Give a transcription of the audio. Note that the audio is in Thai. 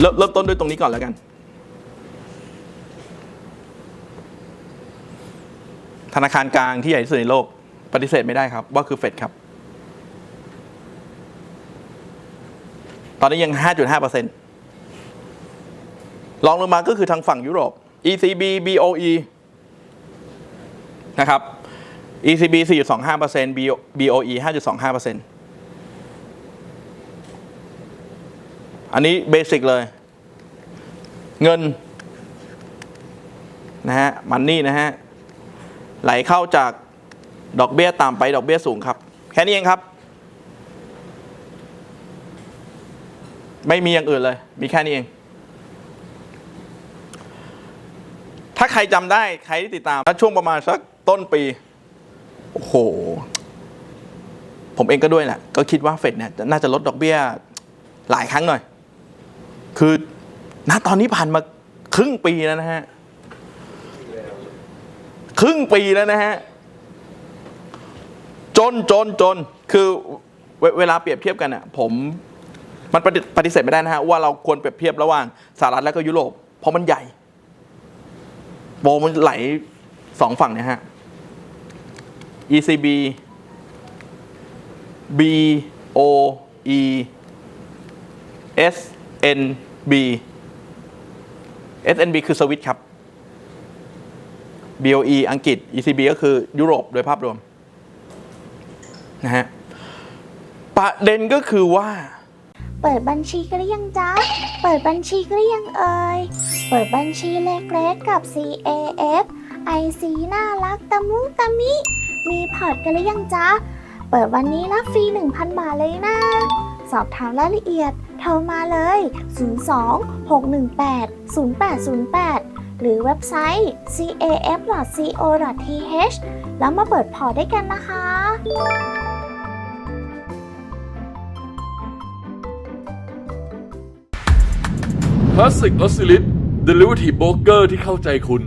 เริ่มเริ่มต้นด้วยตรงนี้ก่อนแล้วกัน ธนาคารกลางที่ใหญ่ที่สุดในโลก ปฏิเสธไม่ได้ครับ ว่าคือเฟดครับ ตอนนี้ยัง 5.5%ลองลงมาก็คือทางฝั่งยุโรป ECB BOE นะครับ ECB 4.25% BOE 5.25%อันนี้เบสิกเลย เงินนะฮะมันนี่นะฮะ ไหลเข้าจากดอกเบี้ยต่ำไปดอกเบี้ยสูงครับ แค่นี้เองครับ ไม่มีอย่างอื่นเลย มีแค่นี้เอง ถ้าใครจำได้ ใครที่ติดตาม ช่วงประมาณสักต้นปี โอ้โห ผมเองก็ด้วยแหละ ก็คิดว่าเฟดเนี่ยน่าจะลดดอกเบี้ยหลายครั้งหน่อย คือณตอนนี้ผ่านมาครึ่งปีแล้วนะฮะ ครึ่งปีแล้วนะฮะ จนจนจน คือเวเวลาเปรียบเทียบกันอะ ผมมันปฏิเสธไม่ได้นะฮะ ว่าเราควรเปรียบเทียบระหว่างสหรัฐและก็ยุโรป เพราะมันใหญ่ โบมันไหลสองฝั่งเนี่ยฮะ ECB B O E S N B S N B คือสวิตครับ BOE อังกฤษ ECB ก็คือยุโรปโดยภาพรวมนะฮะประเด็นก็คือว่า เปิดบัญชีกันหรือยังจ๊ะ เปิดบัญชีกันหรือยังเอ่ย เปิดบัญชีเล็กๆกับ CAF IC น่ารักตะมุตะมิ มีพอร์ตกันหรือยังจ๊ะ เปิดวันนี้รับฟรี 1,000 บาทเลยนะ สอบถามรายละเอียดโทรมาเลย 02 618 0808 หรือเว็บไซต์ caf.co.th แล้วมาเปิดพอร์ตได้กันนะคะคลาสสิกออสซิลิตเดลิเวอรี่โบรกเกอร์ที่เข้าใจคุณ